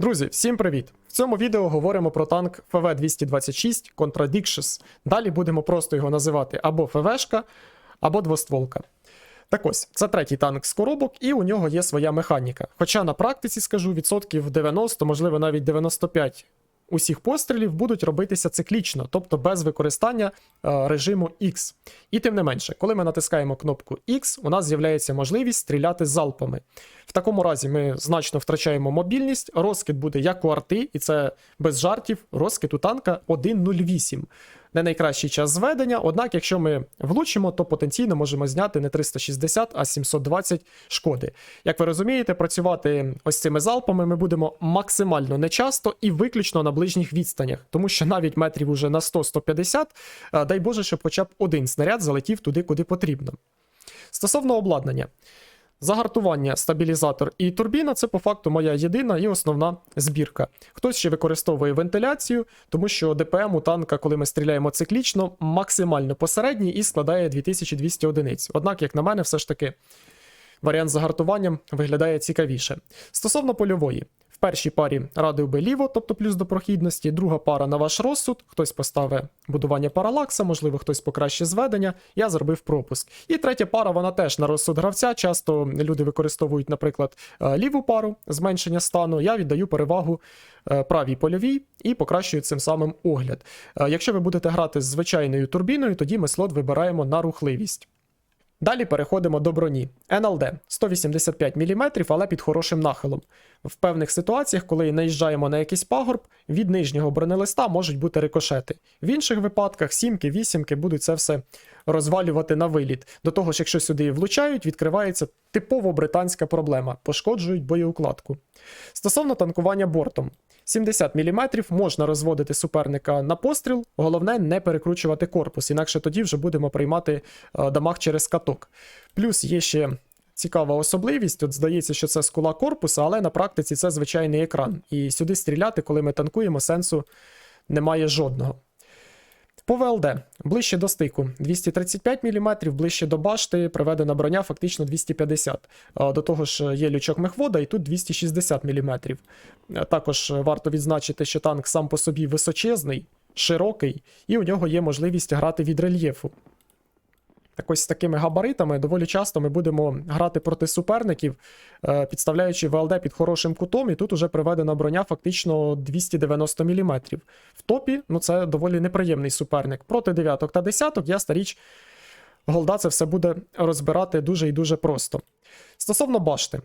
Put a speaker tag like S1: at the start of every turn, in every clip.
S1: Друзі, всім привіт! В цьому відео говоримо про танк ФВ-226 Contradictions. Далі будемо просто його називати або ФВшка, або двостволка. Так ось, це третій танк з коробок, і у нього є своя механіка. Хоча на практиці скажу, відсотків 90, можливо навіть 95 усіх пострілів будуть робитися циклічно, тобто без використання е, режиму X. І тим не менше, коли ми натискаємо кнопку X, у нас з'являється можливість стріляти залпами. В такому разі ми значно втрачаємо мобільність, розкид буде як у арти, і це без жартів, розкид у танка 1.08. Не найкращий час зведення, однак, якщо ми влучимо, то потенційно можемо зняти не 360, а 720 шкоди. Як ви розумієте, працювати ось цими залпами ми будемо максимально нечасто і виключно на ближніх відстанях, тому що навіть метрів уже на 100-150, е, дай Боже, щоб хоча б один снаряд залетів туди, куди потрібно. Стосовно обладнання. Загартування, стабілізатор і турбіна це по факту моя єдина і основна збірка. Хтось ще використовує вентиляцію, тому що ДПМ у танка, коли ми стріляємо циклічно, максимально посередній і складає 2200 одиниць. Однак, як на мене, все ж таки варіант з загартуванням виглядає цікавіше. Стосовно польової. В першій парі радив би ліво, тобто плюс до прохідності, друга пара на ваш розсуд, хтось поставить будування паралакса, можливо, хтось покраще зведення, я зробив пропуск. І третя пара, вона теж на розсуд гравця. Часто люди використовують, наприклад, е, ліву пару зменшення стану. Я віддаю перевагу е, правій польовій і покращую цим самим огляд. Е, Якщо ви будете грати з звичайною турбіною, тоді ми слот вибираємо на рухливість. Далі переходимо до броні. НЛД 185 мм, але під хорошим нахилом. В певних ситуаціях, коли наїжджаємо на якийсь пагорб, від нижнього бронелиста можуть бути рикошети. В інших випадках сімки, вісімки будуть це все розвалювати на виліт. До того ж, якщо сюди влучають, відкривається типово британська проблема пошкоджують боєукладку. Стосовно танкування бортом. 70 мм можна розводити суперника на постріл, головне не перекручувати корпус, інакше тоді вже будемо приймати е, дамаг через каток. Плюс є ще цікава особливість. От здається, що це скула корпуса, але на практиці це звичайний екран. І сюди стріляти, коли ми танкуємо, сенсу немає жодного. По ВЛД ближче до стику 235 мм, ближче до башти приведена броня фактично 250 До того ж є лючок мехвода і тут 260 мм. Також варто відзначити, що танк сам по собі височезний, широкий, і у нього є можливість грати від рельєфу. Так ось з такими габаритами доволі часто ми будемо грати проти суперників, е, підставляючи ВЛД під хорошим кутом, і тут уже приведена броня фактично 290 мм. В топі ну це доволі неприємний суперник. Проти дев'яток та десяток я старіч голда це все буде розбирати дуже і дуже просто. Стосовно башти.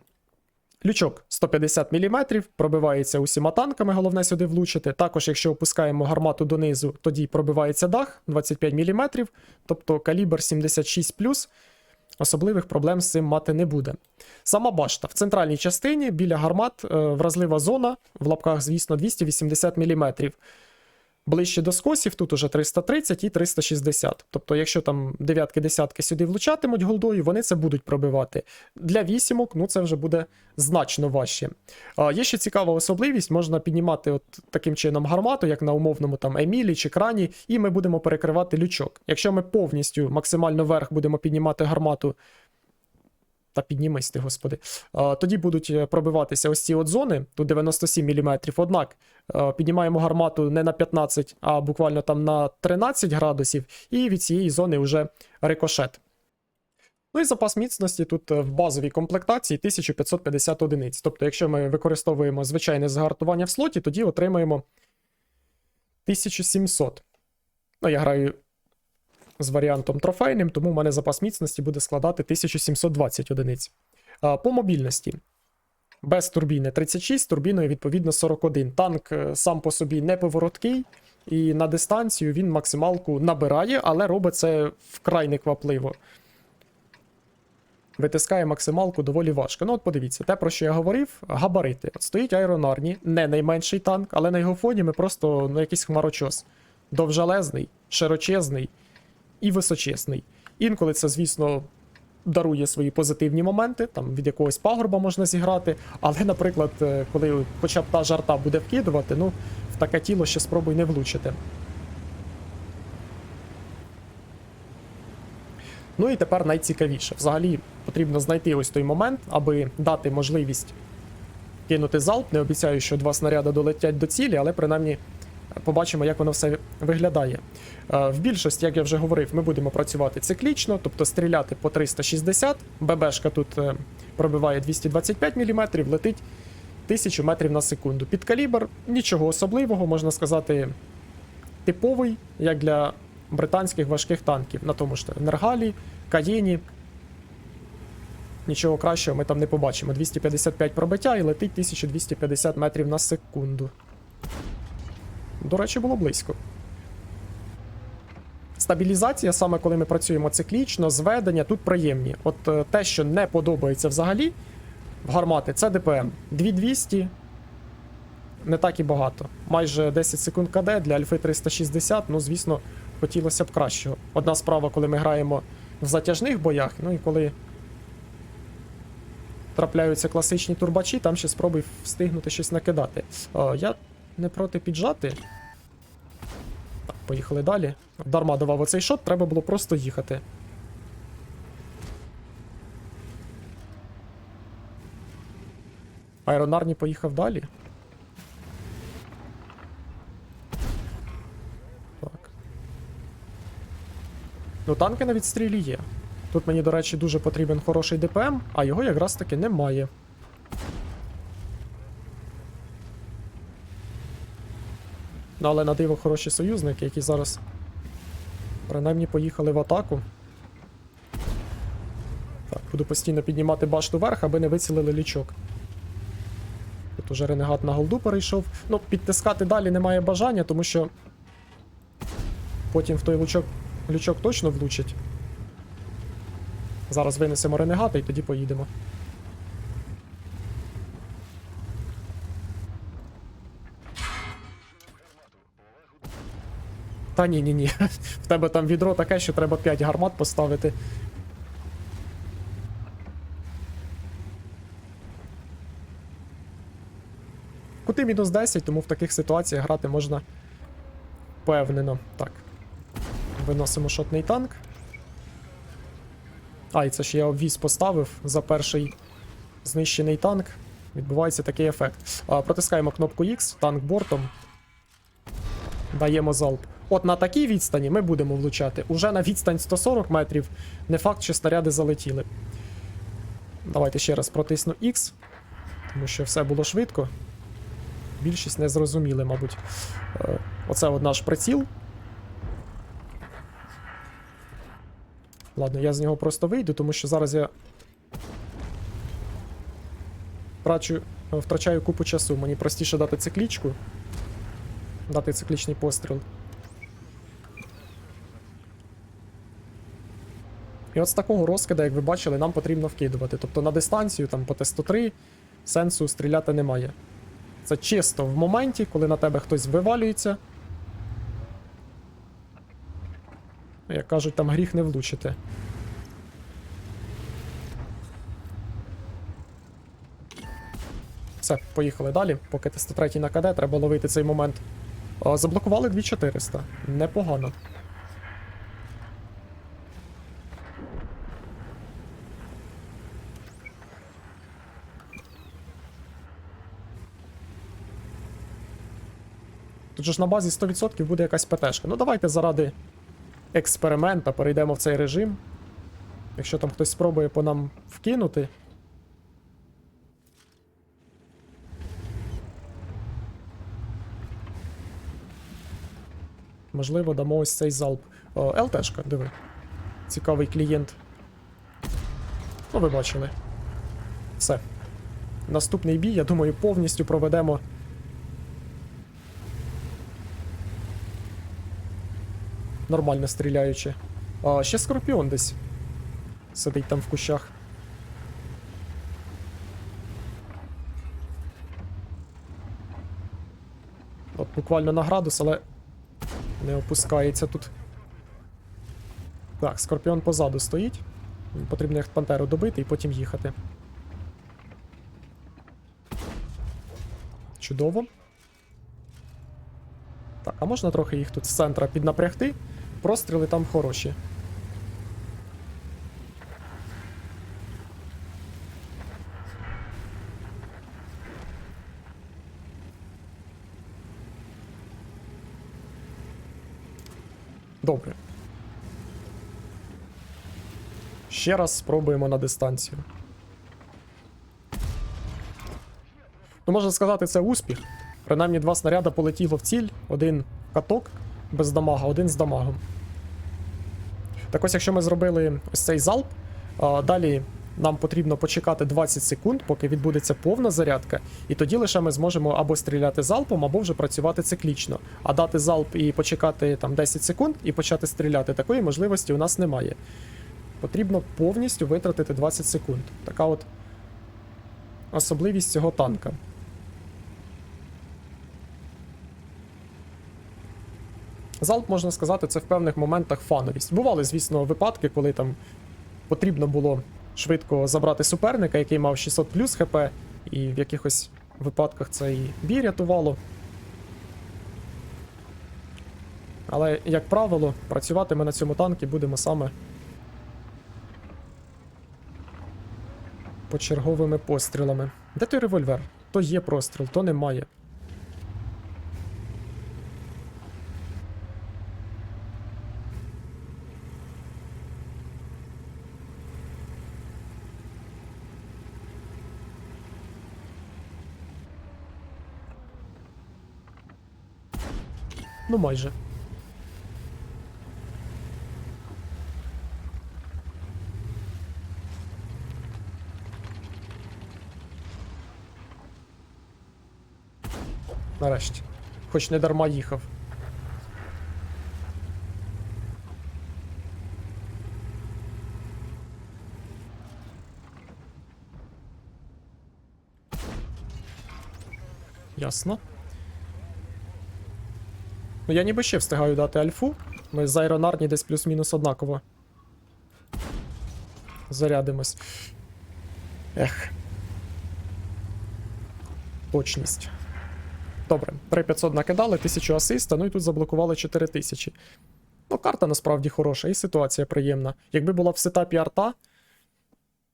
S1: Лючок 150 мм, пробивається усіма танками, головне сюди влучити. Також, якщо опускаємо гармату донизу, тоді пробивається дах 25 мм, тобто калібр 76 особливих проблем з цим мати не буде. Сама башта в центральній частині біля гармат е, вразлива зона, в лапках, звісно, 280 мм. Ближче до скосів, тут уже 330 і 360. Тобто, якщо там дев'ятки, десятки сюди влучатимуть голдою, вони це будуть пробивати. Для вісімок, ну це вже буде значно важче. А, Є ще цікава особливість, можна піднімати от таким чином гармату, як на умовному там Емілі чи крані, і ми будемо перекривати лючок. Якщо ми повністю максимально вверх будемо піднімати гармату. Та піднімись ти, господи. Тоді будуть е, пробиватися ось ці от зони, тут 97 мм. Однак е, піднімаємо гармату не на 15, а буквально там на 13 градусів, і від цієї зони вже рикошет. Ну і запас міцності тут е, в базовій комплектації 1550 одиниць. Тобто, якщо ми використовуємо звичайне загартування в слоті, тоді отримаємо 1700. Ну, я граю з варіантом трофейним, тому у мене запас міцності буде складати 1720 одиниць. По мобільності. Без турбіни 36, турбіною, відповідно, 41. Танк е, сам по собі не повороткий, і на дистанцію він максималку набирає, але робить це вкрай неквапливо. Витискає максималку доволі важко. Ну, от подивіться, те, про що я говорив, габарити. От стоїть Айронарні, не найменший танк, але на його фоні ми просто ну, якийсь хмарочос. Довжелезний, широчезний і височесний. Інколи це, звісно, дарує свої позитивні моменти, там від якогось пагорба можна зіграти. Але, наприклад, е, коли хоча б та жарта буде вкидувати, ну, в таке тіло ще спробуй не влучити. Ну і тепер найцікавіше. Взагалі потрібно знайти ось той момент, аби дати можливість кинути залп. Не обіцяю, що два снаряди долетять до цілі, але принаймні побачимо, як воно все виглядає. Е, В більшості, як я вже говорив, ми будемо працювати циклічно, тобто стріляти по 360. ББшка тут е, пробиває 225 мм, летить 1000 метрів на секунду. Під калібр нічого особливого, можна сказати, типовий, як для британських важких танків. На тому ж Нергалі, Каєні. Нічого кращого ми там не побачимо. 255 пробиття і летить 1250 метрів на секунду. До речі, було близько. Стабілізація, саме коли ми працюємо циклічно, зведення тут приємні. От е, те, що не подобається взагалі в гармати, це ДПМ. 2200 не так і багато. Майже 10 секунд КД для Альфи 360, ну, звісно, хотілося б кращого. Одна справа, коли ми граємо в затяжних боях, ну і коли трапляються класичні турбачі, там ще спробуй встигнути щось накидати. О, я не проти піджати. Так, поїхали далі. Дарма давав оцей шот, треба було просто їхати. Айронарні поїхав далі. Так. Ну, танки на відстрілі є. Тут мені, до речі, дуже потрібен хороший ДПМ, а його якраз таки немає. Ну, але на диво хороші союзники, які зараз принаймні поїхали в атаку. Так, буду постійно піднімати башту вверх, аби не вицілили лічок. Тут уже ренегат на голду перейшов. Ну, підтискати далі немає бажання, тому що потім в той лучок, лючок точно влучить. Зараз винесемо ренегата і тоді поїдемо. Та ні, ні, ні. В тебе там відро таке, що треба 5 гармат поставити. Кути мінус 10, тому в таких ситуаціях грати можна впевнено. Так. Виносимо шотний танк. А, і це ж я обвіз поставив за перший знищений танк. Відбувається такий ефект. А, протискаємо кнопку X, танк бортом. Даємо залп. От на такій відстані ми будемо влучати. Уже на відстань 140 метрів. Не факт, що снаряди залетіли. Давайте ще раз протисну X, тому що все було швидко. Більшість не зрозуміли, мабуть. Е, Оце от наш приціл. Ладно, я з нього просто вийду, тому що зараз я втрачу, втрачаю купу часу. Мені простіше дати циклічку. Дати циклічний постріл. І от з такого розкида, як ви бачили, нам потрібно вкидувати. Тобто на дистанцію, там по Т-103, сенсу стріляти немає. Це чисто в моменті, коли на тебе хтось вивалюється. Як кажуть, там гріх не влучити. Все, поїхали далі. Поки Т-103 на КД, треба ловити цей момент. Заблокували 2400. Непогано. Тут же на базі 100% буде якась ПТшка. Ну давайте заради експеримента перейдемо в цей режим. Якщо там хтось спробує по нам вкинути. Можливо, дамо ось цей залп. О, ЛТшка, диви. Цікавий клієнт. Ну, ви бачили. Все. Наступний бій, я думаю, повністю проведемо. Нормально стріляючи. А, ще скорпіон десь. Сидить там в кущах. От буквально на градус, але не опускається тут. Так, скорпіон позаду стоїть. Потрібно як пантеру добити і потім їхати. Чудово. Так, а можна трохи їх тут з центра піднапрягти? Простріли там хороші. Добре. Ще раз спробуємо на дистанцію. Ну, Можна сказати, це успіх. Принаймні два снаряда полетіло в ціль, один каток без дамага, один з дамагом. Так ось, якщо ми зробили ось цей залп, далі нам потрібно почекати 20 секунд, поки відбудеться повна зарядка, і тоді лише ми зможемо або стріляти залпом, або вже працювати циклічно. А дати залп і почекати там 10 секунд і почати стріляти, такої можливості у нас немає. Потрібно повністю витратити 20 секунд. Така от особливість цього танка. Залп, можна сказати, це в певних моментах фановість. Бували, звісно, випадки, коли там потрібно було швидко забрати суперника, який мав 600 плюс хп, і в якихось випадках це і бій рятувало. Але, як правило, працювати ми на цьому танкі будемо саме почерговими пострілами. Де той револьвер? То є простріл, то немає. Ну, майже. Нарешті. Хоч не дарма їхав. Ясно. Ну, я ніби ще встигаю дати альфу. Ми з Айронарні десь плюс-мінус однаково. Зарядимось. Ех. Точність. Добре, 3500 накидали, 1000 асиста, ну і тут заблокували 4000. Ну, карта насправді хороша, і ситуація приємна. Якби була в сетапі арта,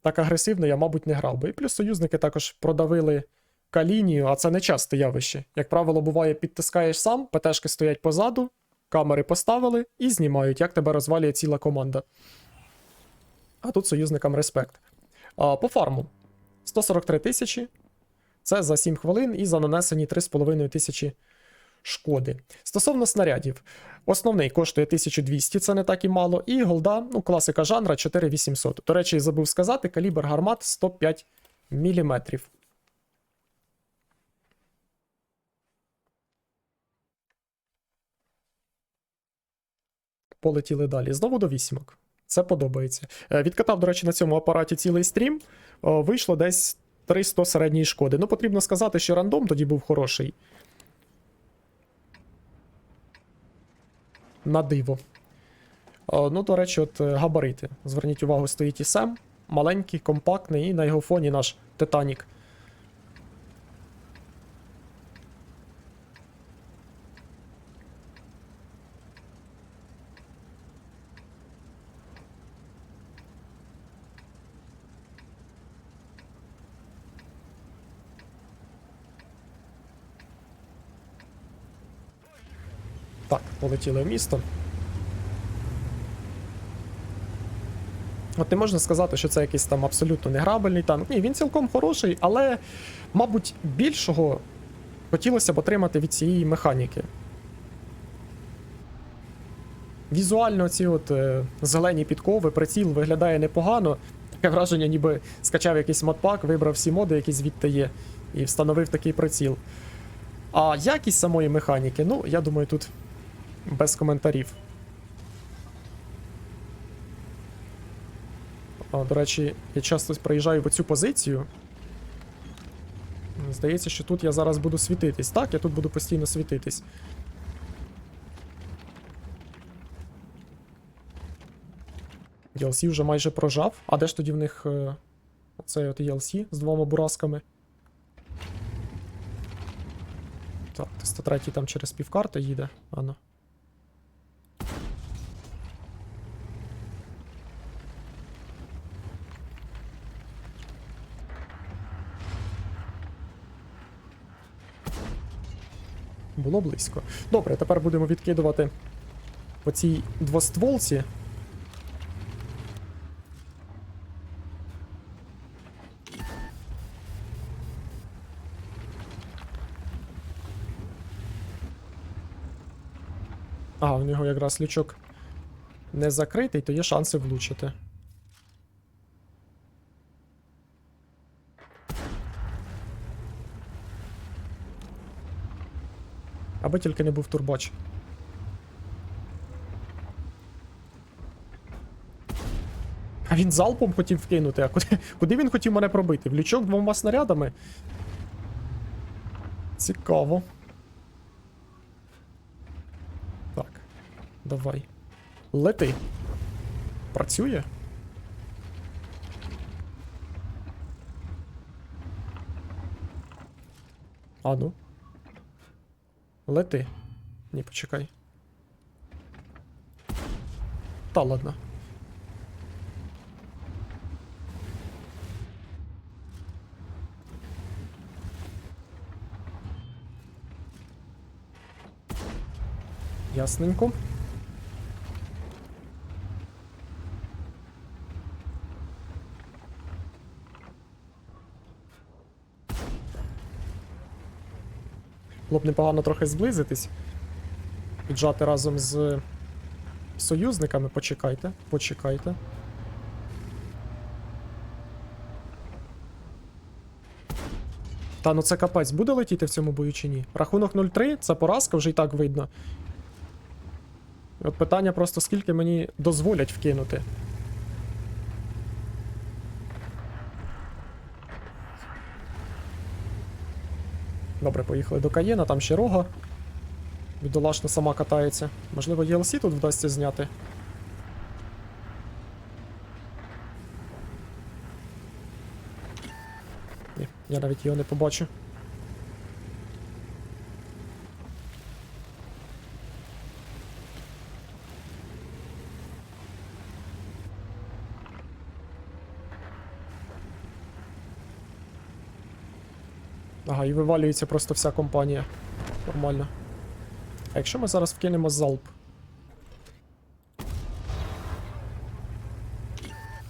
S1: так агресивно я, мабуть, не грав би. І плюс союзники також продавили К-лінію, а це не часте явище. Як правило, буває, підтискаєш сам, ПТшки стоять позаду, камери поставили і знімають, як тебе розвалює ціла команда. А тут союзникам респект. А, по фарму 143 тисячі. Це за 7 хвилин і за нанесені 3,5 тисячі шкоди. Стосовно снарядів, основний коштує 1200, це не так і мало. І голда, ну, класика жанра 4800. До речі, забув сказати, калібр гармат 105 мм. Полетіли далі. Знову до вісімок. Це подобається. Е, Відкатав, до речі, на цьому апараті цілий стрім. Вийшло десь 300 середньої шкоди. Ну, потрібно сказати, що рандом тоді був хороший. На диво. Ну, до речі, от е, габарити. Зверніть увагу, стоїть і Сем. Маленький, компактний, і на його фоні наш Титанік. Так, полетіли в місто. От не можна сказати, що це якийсь там абсолютно неграбельний танк. Ні, він цілком хороший, але, мабуть, більшого хотілося б отримати від цієї механіки. Візуально ці от е, зелені підкови, приціл виглядає непогано. Таке враження, ніби скачав якийсь модпак, вибрав всі моди, які звідти є, і встановив такий приціл. А якість самої механіки, ну, я думаю, тут без коментарів. А, до речі, я часто приїжджаю в оцю позицію. Здається, що тут я зараз буду світитись. Так, я тут буду постійно світитись. DLC вже майже прожав. А де ж тоді в них е, оцей от DLC з двома бурасками? Так, 103 там через півкарти їде. Ано. Було близько. Добре, тепер будемо відкидувати по цій двостволці. А, в нього якраз лючок не закритий, то є шанси влучити. Аби тільки не був турбач. А він залпом хотів вкинути. А куди, куди він хотів мене пробити? В лючок двома снарядами? Цікаво. Так. Давай. Лети. Працює? А ну. Лети. Ні, почекай. Та ладно. Ясненько. Було б непогано трохи зблизитись. Піджати разом з союзниками. Почекайте, почекайте. Та ну це капець, буде летіти в цьому бою чи ні? Рахунок 0-3, це поразка, вже і так видно. От питання просто скільки мені дозволять вкинути. Добре, поїхали до Каєна, там ще рога. Бідолашна сама катається. Можливо, DLC тут вдасться зняти. Ні, я навіть його не побачу. Ага, і вивалюється просто вся компанія. Нормально. А якщо ми зараз вкинемо залп?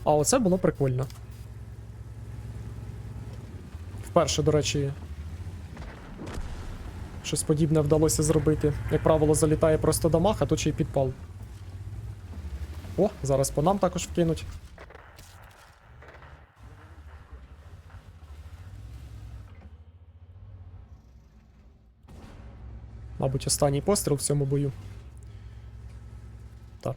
S1: А оце було прикольно. Вперше, до речі, щось подібне вдалося зробити. Як правило, залітає просто дамаг, а тут ще й підпал. О, зараз по нам також вкинуть. Мабуть, останній постріл в цьому бою. Так.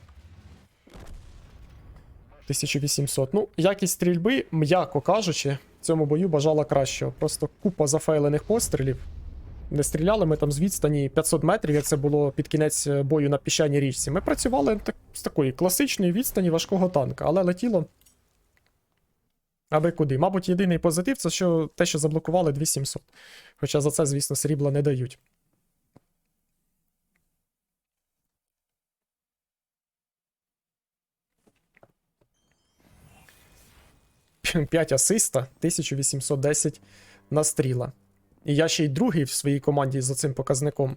S1: 1800. Ну, якість стрільби, м'яко кажучи, в цьому бою бажала кращого. Просто купа зафейлених пострілів. Не стріляли ми там з відстані 500 метрів, як це було під кінець е, бою на піщаній річці. Ми працювали так, з такої класичної відстані важкого танка, але летіло. Аби куди. Мабуть, єдиний позитив це що те, що заблокували 2700. Хоча за це, звісно, срібла не дають. 5 асиста, 1810 настріла. І я ще й другий в своїй команді за цим показником.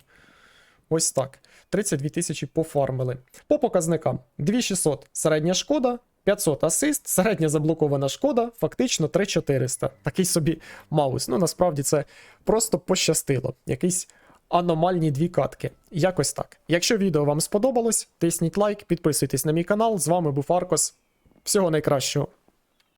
S1: Ось так. 32 тисячі пофармили. По показникам: 2600 середня шкода, 500 асист, середня заблокована шкода, фактично 3400. Такий собі маус. Ну, насправді це просто пощастило. Якийсь аномальні дві катки. Якось так. Якщо відео вам сподобалось, тисніть лайк, підписуйтесь на мій канал. З вами був Аркос. Всього найкращого.